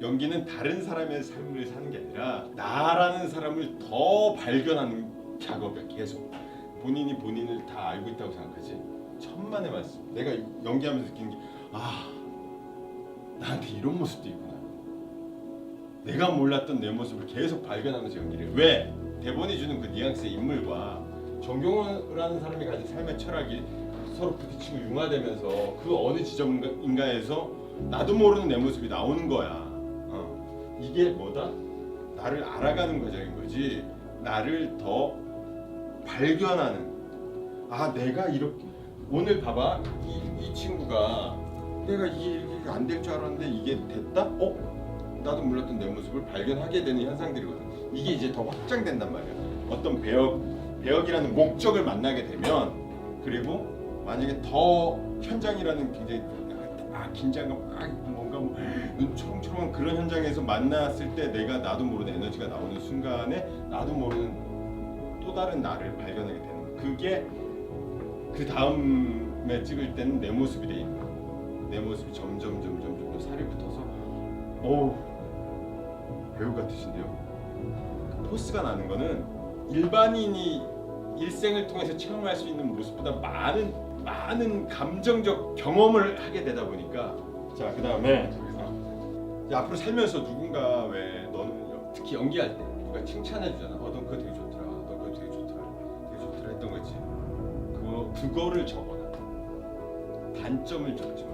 연기는 다른 사람의 삶을 사는 게 아니라 나라는 사람을 더 발견하는 작업이야 계속 본인이 본인을 다 알고 있다고 생각하지 천만의 말씀 내가 연기하면서 느끼는 게아 나한테 이런 모습도 있구나 내가 몰랐던 내 모습을 계속 발견하면서 연기를 해. 왜? 대본이 주는 그 뉘앙스의 인물과 정경호라는 사람이 가진 삶의 철학이 서로 부딪히고 융화되면서 그 어느 지점인가에서 나도 모르는 내 모습이 나오는 거야. 어. 이게 뭐다? 나를 알아가는 과정인 거지. 나를 더 발견하는. 아 내가 이렇게 오늘 봐봐 이, 이 친구가 내가 이게 안 될 줄 알았는데 이게 됐다? 어? 나도 몰랐던 내 모습을 발견하게 되는 현상들이거든. 이게 이제 더 확장된단 말이야. 어떤 배역 배역이라는 목적을 만나게 되면 그리고 만약에 더 현장이라는 굉장히 아 긴장감 아 뭔가 뭐, 눈 초롱초롱한 그런 현장에서 만났을 때 내가 나도 모르는 에너지가 나오는 순간에 나도 모르는 또 다른 나를 발견하게 되는 그게 그 다음에 찍을 때는 내 모습이 돼 있는 거야. 내 모습이 점점 점점 점점 살이 붙어서 오 배우 같으신데요. 그 포스가 나는 거는 일반인이 일생을 통해서 체험할 수 있는 모습보다 많은 많은 감정적 경험을 하게 되다 보니까 자 그 다음에 앞으로 살면서 누군가 왜 너는 여- 특히 연기할 때 누가 칭찬해 주잖아. 어넌 그거 되게 좋더라. 너 그거 되게 좋더라. 되게 좋더라 했던 거지. 그거 그거를 적어놔. 단점을 적지 마.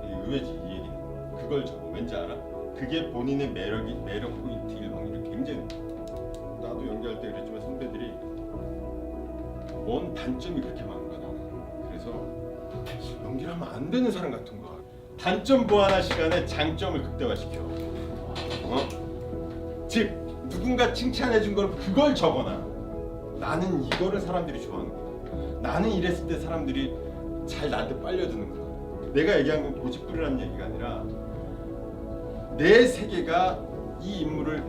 되게 의외지 이 얘기는. 그걸 적어. 왠지 알아? 그게 본인의 매력이 매력 포인트일 확률이 굉장히 높아. 나도 연기할 때 그랬지만 뭔 단점이 그렇게 많은 거야 나는. 그래서 연기를 하면 안 되는 사람 같은 거야. 단점 보완화 시간에 장점을 극대화시켜. 어? 즉 누군가 칭찬해 준 걸 그걸 적어놔. 나는 이거를 사람들이 좋아하는 거야. 나는 이랬을 때 사람들이 잘 나한테 빨려드는 거야. 내가 얘기한 건 고집부리라는 얘기가 아니라 내 세계가 이 인물을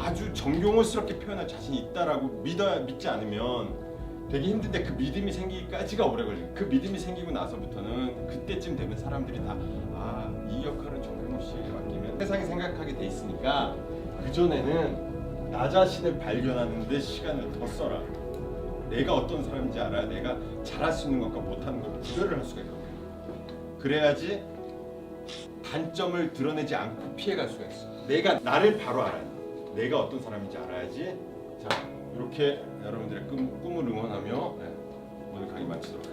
아주 정경호스럽게 표현할 자신이 있다라고 믿어 믿지 않으면 되게 힘든데 그 믿음이 생기기까지가 오래 걸려. 그 믿음이 생기고 나서부터는 그때쯤 되면 사람들이 다 아 이 역할은 정경호 씨에게 맡기면 세상이 생각하게 돼 있으니까 그 전에는 나 자신을 발견하는 데 시간을 더 써라. 내가 어떤 사람인지 알아야 내가 잘할 수 있는 것과 못하는 걸 구별을 할 수가 있거든. 그래야지 단점을 드러내지 않고 피해갈 수가 있어. 내가 나를 바로 알아야 돼. 내가 어떤 사람인지 알아야지. 자, 이렇게 여러분들의 꿈, 꿈을 응원하며 네, 오늘 강의 마치도록 하겠습니다.